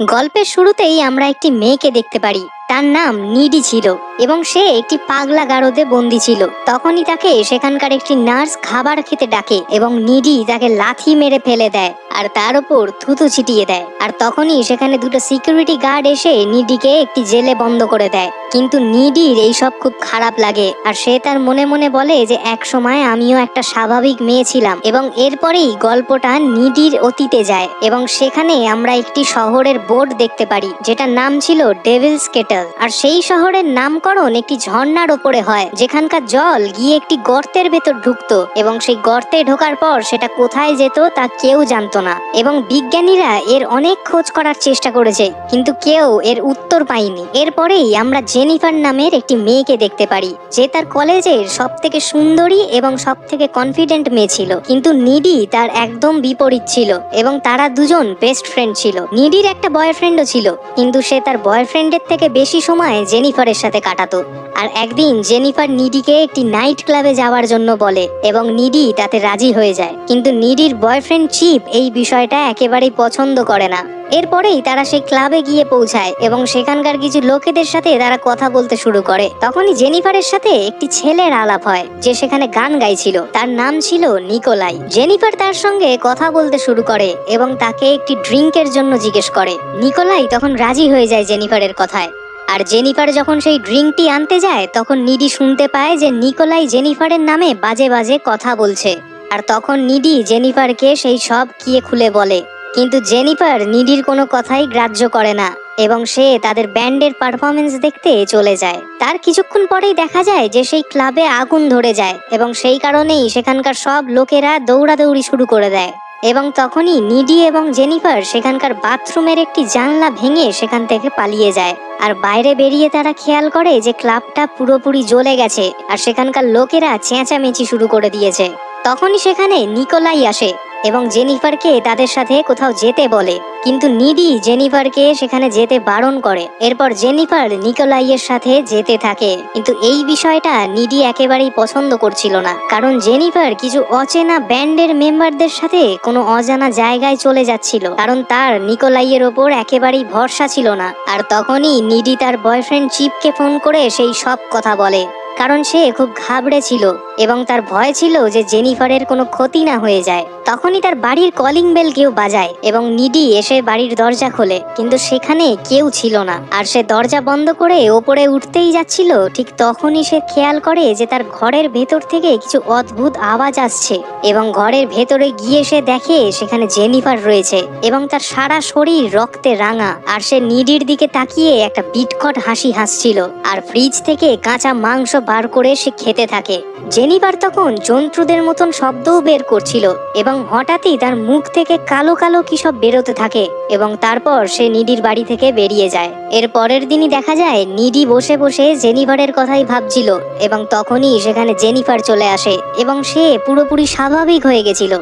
গল্পের শুরুতেই আমরা একটি মেয়েকে দেখতে পারি। তার নাম নিডি ছিল এবং সে একটি পাগলা গারদে বন্দি ছিল। তখনই তাকে সেখানকার একটি নার্স খাবার খেতে ডাকে এবং নিডি তাকে লাথি মেরে ফেলে দেয় আর তার ওপর থুতু ছিটিয়ে দেয়। আর তখনই সেখানে দুটো সিকিউরিটি গার্ড এসে নিডিকে একটি জেলে বন্ধ করে দেয়। কিন্তু নিডির এইসব খুব খারাপ লাগে আর সে তার মনে মনে বলে যে এক সময় আমিও একটা স্বাভাবিক মেয়ে ছিলাম এবং এরপরেই গল্পটা নিডির অতীতে যায় এবং সেখানে আমরা একটি শহরের বোর্ড দেখতে পারি, যেটার নাম ছিল ডেভিলস কেটল। আর সেই শহরের নামকরণ একটি ঝর্ণার ওপরে হয়, যেখানকার জল গিয়ে একটি গর্তের ভেতর ঢুকতো এবং সেই গর্তে ঢোকার পর সেটা কোথায় যেত তা কেউ জানতো না এবং বিজ্ঞানীরা এর অনেক খোঁজ করার চেষ্টা করেছে, কিন্তু কেউ এর উত্তর পায়নি। এরপরেই আমরা জেনিফার নামের একটি মেয়েকে দেখতে পারি, যে তার কলেজের সব থেকে সুন্দরী এবং সব থেকে কনফিডেন্ট মেয়ে ছিল। কিন্তু নিডি তার একদম বিপরীত ছিল এবং তারা দুজন বেস্ট ফ্রেন্ড ছিল। নিডির একটা বয়ফ্রেন্ডও ছিল, কিন্তু সে তার বয়ফ্রেন্ডের থেকে বেশি সময় জেনিফারের সাথে কাটাতো। আর একদিন জেনিফার নিডিকে একটি নাইট ক্লাবে যাওয়ার জন্য বলে এবং নিডি তাতে রাজি হয়ে যায়। কিন্তু নিডির বয়ফ্রেন্ড চিপ এই বিষয়টা একেবারেই পছন্দ করে না। এরপরেই তারা সেই ক্লাবে গিয়ে পৌঁছায় এবং সেখানকার কিছু লোকেদের সাথে তারা কথা বলতে শুরু করে। তখনই জেনিফারের সাথে একটি ছেলের আলাপ হয়, যে সেখানে গান গাইছিল। তার নাম ছিল নিকোলাই। জেনিফার তার সঙ্গে কথা বলতে শুরু করে এবং তাকে একটি ড্রিঙ্কের জন্য জিজ্ঞেস করে। নিকোলাই তখন রাজি হয়ে যায় জেনিফারের কথায়। আর জেনিফার যখন সেই ড্রিঙ্কটি আনতে যায়, তখন নিডি শুনতে পায় যে নিকোলাই জেনিফারের নামে বাজে বাজে কথা বলছে। আর তখন নিডি জেনিফারকে সেই সব কিয়ে খুলে বলে। কিন্তু জেনিফার নিডির কোনো কথাই গ্রাহ্য করে না এবং সে তাদের ব্যান্ডের পারফরমেন্স দেখতে চলে যায়। তার কিছুক্ষণ পরেই দেখা যায় যে সেই ক্লাবে আগুন ধরে যায় এবং সেই কারণেই সেখানকার সব লোকেরা দৌড়াদৌড়ি শুরু করে দেয়। এবং তখনই নিডি এবং জেনিফার সেখানকার বাথরুমের একটি জানলা ভেঙে সেখান থেকে পালিয়ে যায়। আর বাইরে বেরিয়ে তারা খেয়াল করে যে ক্লাবটা পুরোপুরি জ্বলে গেছে আর সেখানকার লোকেরা চেঁচামেচি শুরু করে দিয়েছে। তখনই সেখানে নিকোলাই আসে এবং জেনিফারকে তাদের সাথে কোথাও যেতে বলে। কিন্তু নিডি জেনিফারকে সেখানে যেতে বারণ করে। এরপর জেনিফার নিকোলাইয়ের সাথে যেতে থাকে। কিন্তু এই বিষয়টা নিডি একেবারেই পছন্দ করছিল না। কারণ জেনিফার কিছু অচেনা ব্যান্ডের মেম্বারদের সাথে কোনো অজানা জায়গায় চলে যাচ্ছিল। কারণ তার নিকোলাইয়ের ওপর একেবারেই ভরসা ছিল না। আর তখনই নিডি তার বয়ফ্রেন্ড চিপকে ফোন করে সেই সব কথা বলে। কারণ সে খুব ঘাবড়ে ছিল এবং তার ভয় ছিল যে জেনিফারের কোনো ক্ষতি না হয়ে যায়। তখনই তার বাড়ির কলিং বেল কেউ বাজায় এবং নিডি এসে বাড়ির দরজা খোলে, কিন্তু সেখানে কেউ ছিল না। আর সে দরজা বন্ধ করে ওপরে উঠতেই যাচ্ছিল, ঠিক তখনই সে খেয়াল করে যে তার ঘরের ভেতর থেকে কিছু অদ্ভুত আওয়াজ আসছে এবং ঘরের ভেতরে গিয়ে সে দেখে সেখানে জেনিফার রয়েছে এবং তার সারা শরীর রক্তে রাঙা। আর সে নিডির দিকে তাকিয়ে একটা বিটকট হাসি হাসছিল। আর ফ্রিজ থেকে কাঁচা মাংস বার করে সে খেতে থাকে। জেনিফার তখন জন্তুদের মতন শব্দও বের করছিল এবং হঠাৎই তার মুখ থেকে কালো কালো কি সব বেরোতে থাকে এবং তারপর সে নিডির বাড়ি থেকে বেরিয়ে যায়। এর পরের দিনই দেখা যায় নিডি বসে বসে জেনিফারের কথাই ভাবছিল এবং তখনই সেখানে জেনিফার চলে আসে এবং সে পুরোপুরি স্বাভাবিক হয়ে গেছিল।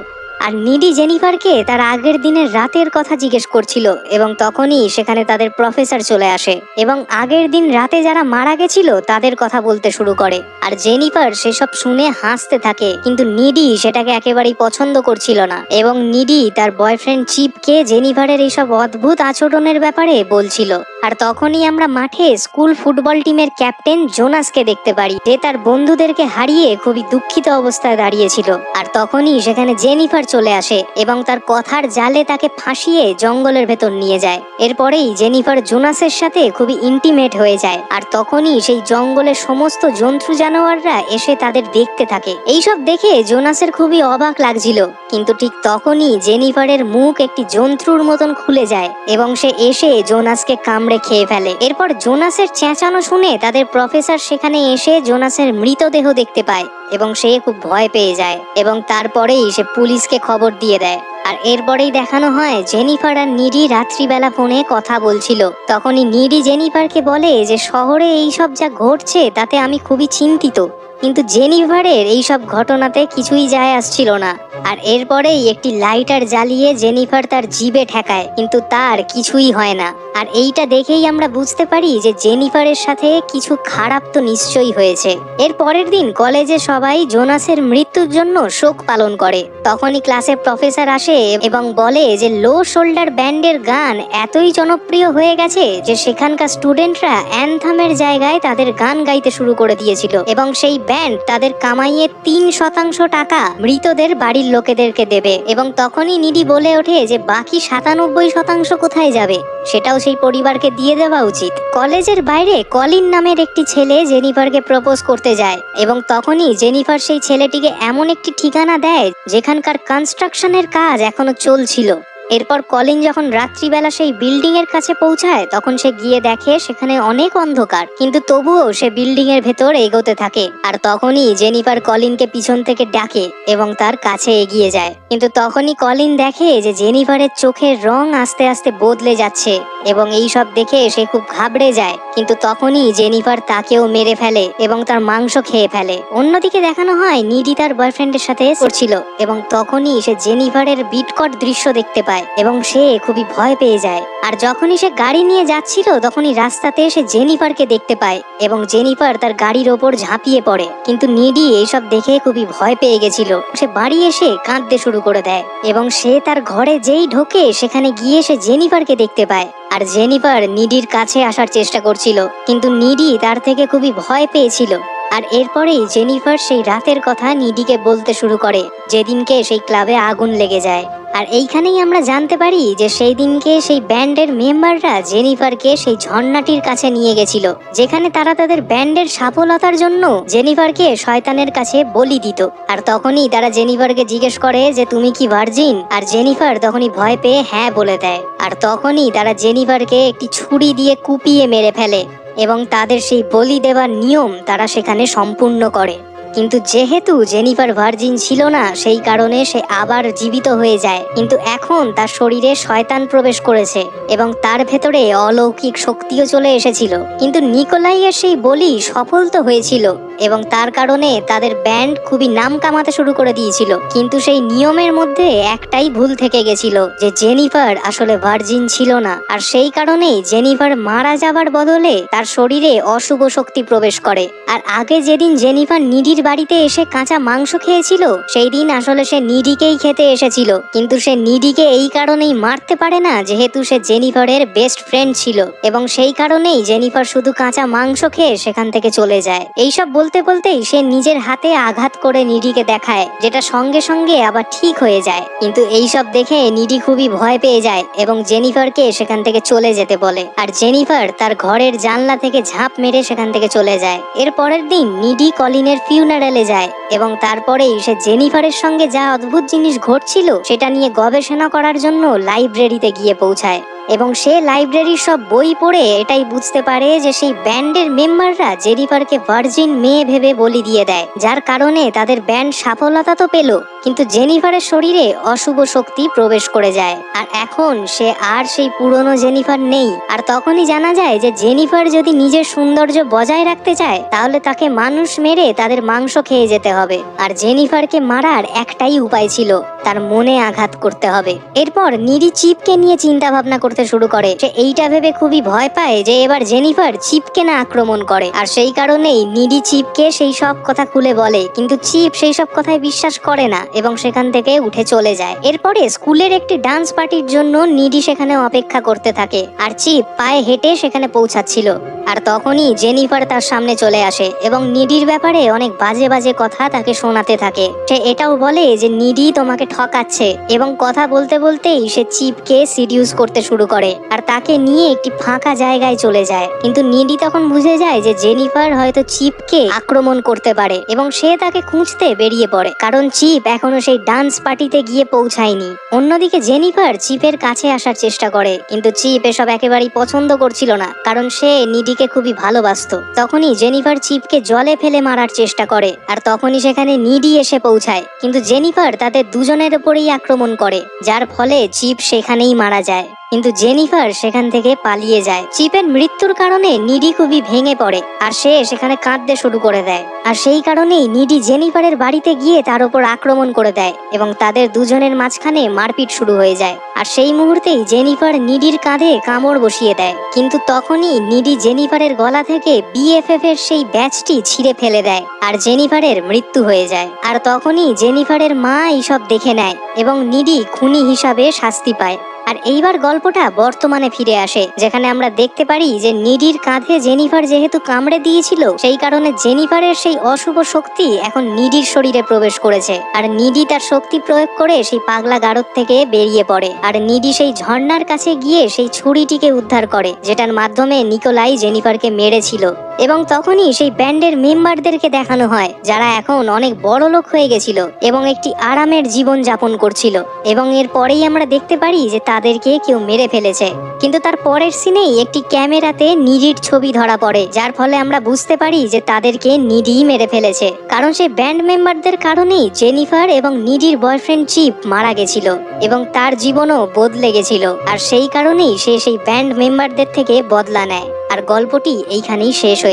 আর নিডি জেনিফারকে তার আগের দিনের রাতের কথা জিজ্ঞেস করছিল এবং তখনই সেখানে তাদের প্রফেসর চলে আসে এবং আগের দিন রাতে যারা মারা গেছিল তাদের কথা বলতে শুরু করে। আর জেনিফার সেসব শুনে হাসতে থাকে, কিন্তু নিডি সেটাকে একেবারেই পছন্দ করছিল না এবং নিডি তার বয়ফ্রেন্ড চিপকে জেনিফারের এইসব অদ্ভুত আচরণের ব্যাপারে বলছিল। আর তখনই আমরা মাঠে স্কুল ফুটবল টিমের ক্যাপ্টেন জোনাসকে দেখতে পারি, যে তার বন্ধুদেরকে হারিয়ে খুবই দুঃখিত অবস্থায় দাঁড়িয়েছিল। আর তখনই সেখানে জেনিফার চলে আসে এবং তার কথার জালে তাকে ফাঁসিয়ে জঙ্গলের ভেতর নিয়ে যায়। এরপরেই জেনিফার জোনাসের সাথে খুবই ইন্টিমেট হয়ে যায় আর তখনই সেই জঙ্গলের সমস্ত জন্তু জানোয়াররা এসে তাদের দেখতে থাকে। এইসব দেখে জোনাসের খুবই অবাক লাগছিল, কিন্তু ঠিক তখনই জেনিফারের মুখ একটি জন্তুর মতন খুলে যায় এবং সে এসে জোনাসকে কামড়ে খেয়ে ফেলে। এরপর জোনাসের চেঁচানো শুনে তাদের প্রফেসর সেখানে এসে জোনাসের মৃতদেহ দেখতে পায় এবং সে খুব ভয় পেয়ে যায় এবং তারপরেই সে পুলিশকে খবর দিয়ে দেয়। আর এরপরেই দেখানো হয়, জেনিফার আর নিডি রাত্রিবেলা ফোনে কথা বলছিল। তখনই নিডি জেনিফারকে বলে যে, শহরে এইসব যা ঘটছে, তাতে আমি খুবই চিন্তিত। কিন্তু জেনিফারের এই সব ঘটনাতে কিছুই যায় আসছিল না। আর এরপরেই একটি লাইটার জ্বালিয়ে জেনিফার তার জিবে ঠেকায়, কিন্তু তার কিছুই হয় না। আর এইটা দেখেই আমরা বুঝতে পারি যে জেনিফারের সাথে কিছু খারাপ তো নিশ্চয়ই হয়েছে। এর পরের দিন কলেজে সবাই জোনাসের মৃত্যুর জন্য শোক পালন করে। তখনই ক্লাসে প্রফেসর আসে এবং বলে যে, লো শোল্ডার ব্যান্ডের গান এতই জনপ্রিয় হয়ে গেছে যে সেখানকার স্টুডেন্টরা অ্যানথামের জায়গায় তাদের গান গাইতে শুরু করে দিয়েছিল। এবং সেই ব্যান্ড তাদের কামাইয়ের তিন শতাংশ টাকা মৃতদের বাড়ির লোকেদেরকে দেবে এবং তখনই নিডি বলে ওঠে যে বাকি সাতানব্বই শতাংশ কোথায় যাবে? সেটাও সেই পরিবারকে দিয়ে দেওয়া উচিত। কলেজের বাইরে কলিন নামের একটি ছেলে জেনিফারকে প্রপোজ করতে যায় এবং তখনই জেনিফার সেই ছেলেটিকে এমন একটি ঠিকানা দেয় যেখানকার কনস্ট্রাকশনের কাজ এখনও চলছিল। এরপর কলিন যখন রাত্রিবেলা সেই বিল্ডিং এর কাছে পৌঁছায়, তখন সে গিয়ে দেখে সেখানে অনেক অন্ধকার, কিন্তু তবুও সে বিল্ডিং এর ভেতর এগোতে থাকে। আর তখনই জেনিফার কলিনকে পিছন থেকে ডাকে এবং তার কাছে এগিয়ে যায়। কিন্তু তখনই কলিন দেখে যে জেনিফারের চোখের রং আস্তে আস্তে বদলে যাচ্ছে এবং এই সব দেখে সে খুব ঘাবড়ে যায়। কিন্তু তখনই জেনিফার তাকেও মেরে ফেলে এবং তার মাংস খেয়ে ফেলে। অন্যদিকে দেখানো হয়, নিডি তার বয়ফ্রেন্ডের সাথে করছিল এবং তখনই সে জেনিফারের বিটকট দৃশ্য দেখতে পায়। এবং সে খুবই ভয় পেয়ে যায়। আর যখনই সে গাড়ি নিয়ে যাচ্ছিল, তখনই রাস্তাতে সে জেনিফারকে দেখতে পায় এবং জেনিফার তার গাড়ির ওপর ঝাঁপিয়ে পড়ে। কিন্তু নিডি এইসব দেখে খুবই ভয় পেয়ে গেছিল। সে বাড়ি এসে কাঁদতে শুরু করে দেয় এবং সে তার ঘরে যেই ঢোকে, সেখানে গিয়ে সে জেনিফারকে দেখতে পায়। আর জেনিফার নিডির কাছে আসার চেষ্টা করছিল, কিন্তু নিডি তার থেকে খুবই ভয় পেয়েছিল। আর এরপরেই জেনিফার সেই রাতের কথা নিডিকে বলতে শুরু করে, যেদিনকে সেই ক্লাবে আগুন লেগে যায়। আর এইখানেই আমরা জানতে পারি যে সেই দিনকে সেই ব্যান্ডের মেম্বাররা জেনিফারকে সেই ঝর্ণাটির কাছে নিয়ে গেছিল, যেখানে তারা তাদের ব্যান্ডের সফলতার জন্য জেনিফারকে শয়তানের কাছে বলি দিত। আর তখনই তারা জেনিফারকে জিজ্ঞেস করে যে, তুমি কি ভার্জিন? আর জেনিফার তখনই ভয় পেয়ে হ্যাঁ বলে দেয়। আর তখনই তারা জেনিফারকে একটি ছুরি দিয়ে কুপিয়ে মেরে ফেলে এবং তাদের সেই বলি দেওয়ার নিয়ম তারা সেখানে সম্পূর্ণ করে। কিন্তু যেহেতু জেনিফার ভার্জিন ছিল না, সেই কারণে সে আবার জীবিত হয়ে যায়। কিন্তু এখন তার শরীরে শয়তান প্রবেশ করেছে এবং তার ভেতরে অলৌকিক শক্তিও চলে এসেছিল। কিন্তু নিকোলাইয়ের সেই বলি সফল তো হয়েছিল এবং তার কারণে তাদের ব্যান্ড খুবই নাম কামাতে শুরু করে দিয়েছিল। কিন্তু সেই নিয়মের মধ্যে একটাই ভুল থেকে গেছিল যে জেনিফার আসলে ভার্জিন ছিল না। আর সেই কারণেই জেনিফার মারা যাবার বদলে তার শরীরে অশুভ শক্তি প্রবেশ করে। আর আগে যেদিন জেনিফার নিডির বাড়িতে এসে কাঁচা মাংস খেয়েছিল, সেই দিন আসলে সে নিডিকেই খেতে এসেছিল। কিন্তু সে নিডিকে এই কারণেই মারতে পারে না, যেহেতু সে জেনিফারের বেস্ট ফ্রেন্ড ছিল এবং সেই কারণেই জেনিফার শুধু কাঁচা মাংস খেয়ে সেখান থেকে চলে যায়। এইসব বলতে বলতেই সে নিজের হাতে আঘাত করে নিডিকে দেখায়, যেটা সঙ্গে সঙ্গে আবার ঠিক হয়ে যায়। কিন্তু এইসব দেখে নিডি খুবই ভয় পেয়ে যায় এবং জেনিফারকে সেখান থেকে চলে যেতে বলে। আর জেনিফার তার ঘরের জানলা থেকে ঝাঁপ মেরে সেখান থেকে চলে যায়। এর পরের দিন নিডি কলিনের ফিউনারেলে যায় এবং তারপরেই সে জেনিফারের সঙ্গে যা অদ্ভুত জিনিস ঘটছিল সেটা নিয়ে গবেষণা করার জন্য লাইব্রেরিতে গিয়ে পৌঁছায়। এবং সে লাইব্রেরির সব বই পড়ে এটাই বুঝতে পারে যে সেই ব্যান্ডের মেম্বাররা জেনিফারকে ভার্জিন মেয়ে ভেবে বলি দিয়ে দেয়। যার কারণে তাদের ব্যান্ড সফলতা তো পেল, কিন্তু জেনিফারের শরীরে অশুভ শক্তি প্রবেশ করে যায়। আর এখন সে আর সেই পুরনো জেনিফার নেই। আর তখনই জানা যায় যে জেনিফার যদি নিজের সৌন্দর্য বজায় রাখতে চায়, তাহলে তাকে মানুষ মেরে তাদের মাংস খেয়ে যেতে হবে। আর জেনিফারকে মারার একটাই উপায় ছিল, তার মনে আঘাত করতে হবে। এরপর নিরি চিপকে নিয়ে চিন্তা ভাবনা করতে শুরু করে সে এইটা ভেবে খুবই ভয় পায় যে এবার জেনিফার চিপকে না আক্রমণ করে। আর সেই কারণেই নিডি চিপকে সেই সব কথা খুলে বলে, কিন্তু চিপ সেই সব কথায় বিশ্বাস করে না এবং সেখান থেকে উঠে চলে যায়। এরপরে স্কুলের একটি ডান্স পার্টির জন্য নিডি সেখানে অপেক্ষা করতে থাকে, আর চিপ পায়ে হেঁটে সেখানে পৌঁছাচ্ছিল। আর তখনই জেনিফার তার সামনে চলে আসে এবং নিডির ব্যাপারে অনেক বাজে বাজে কথা তাকে শোনাতে থাকে। সে এটাও বলে যে নিডি তোমাকে ঠকাচ্ছে এবং কথা বলতে বলতেই সে চিপকে সিডিউস করতে শুরু করে আর তাকে নিয়ে একটি ফাঁকা জায়গায় চলে যায়। কিন্তু নিডি তখন বুঝে যায় যে জেনিফার হয়তো চিপকে আক্রমণ করতে পারে এবং সে তাকে খুঁজতে বেরিয়ে পড়ে। কারণ চিপ এখনও সেই ডান্স পার্টিতে গিয়ে পৌঁছায়নি। অন্যদিকে জেনিফার চিপের কাছে আসার চেষ্টা করে, কিন্তু চিপ এসব একেবারেই পছন্দ করছিল না, কারণ সে নিডিকে খুবই ভালোবাসতো। তখনই জেনিফার চিপকে জলে ফেলে মারার চেষ্টা করে, আর তখনই সেখানে নিডি এসে পৌঁছায়। কিন্তু জেনিফার তাদের দুজনের উপরেই আক্রমণ করে, যার ফলে চিপ সেখানেই মারা যায়। কিন্তু জেনিফার সেখান থেকে পালিয়ে যায়। চিপের মৃত্যুর কারণে নিডি খুবই ভেঙে পড়ে, আর সে সেখানে কাঁদতে শুরু করে দেয়। আর সেই কারণেই নিডি জেনিফারের বাড়িতে গিয়ে তার উপর আক্রমণ করে দেয় এবং তাদের দুজনের মাঝখানে মারপিট শুরু হয়ে যায়। আর সেই মুহূর্তেই জেনিফার নিডির কাঁধে কামড় বসিয়ে দেয়, কিন্তু তখনই নিডি জেনিফারের গলা থেকে বিএফএফ এর সেই ব্যাচটি ছিঁড়ে ফেলে দেয়, আর জেনিফারের মৃত্যু হয়ে যায়। আর তখনই জেনিফারের মা এইসব দেখে নেয় এবং নিডি খুনি হিসাবে শাস্তি পায়। আর এইবার গল্পটা বর্তমানে ফিরে আসে, যেখানে আমরা দেখতে পারি যে নিডির কাঁধে জেনিফার যেহেতু কামড়ে দিয়েছিল, সেই কারণে জেনিফারের সেই অশুভ শক্তি এখন নিডির শরীরে প্রবেশ করেছে। আর নিডি তার শক্তি প্রয়োগ করে সেই পাগলা গারদ থেকে বেরিয়ে পড়ে। আর নিডি সেই ঝর্ণার কাছে গিয়ে সেই ছুরিটিকে উদ্ধার করে, যেটার মাধ্যমে নিকোলাই জেনিফারকে মেরেছিল। এবং তখনই সেই ব্যান্ডের মেম্বারদেরকে দেখানো হয়, যারা এখন অনেক বড় লোক হয়ে গেছিল এবং একটি আরামের জীবন যাপন করছিল। এবং এর পরেই আমরা দেখতে পারি যে তাদেরকে কেউ মেরে ফেলেছে। কিন্তু তার পরের সিনেই একটি ক্যামেরাতে নিডির ছবি ধরা পড়ে, যার ফলে আমরা বুঝতে পারি যে তাদেরকে নিডি মেরে ফেলেছে। কারণ সেই ব্যান্ড মেম্বারদের কারণেই জেনিফার এবং নিডির বয়ফ্রেন্ড চিপ মারা গেছিল এবং তার জীবনও বদলে গেছিল। আর সেই কারণেই সে সেই ব্যান্ড মেম্বারদের থেকে বদলা নেয়। আর গল্পটি এইখানেই শেষ হয়ে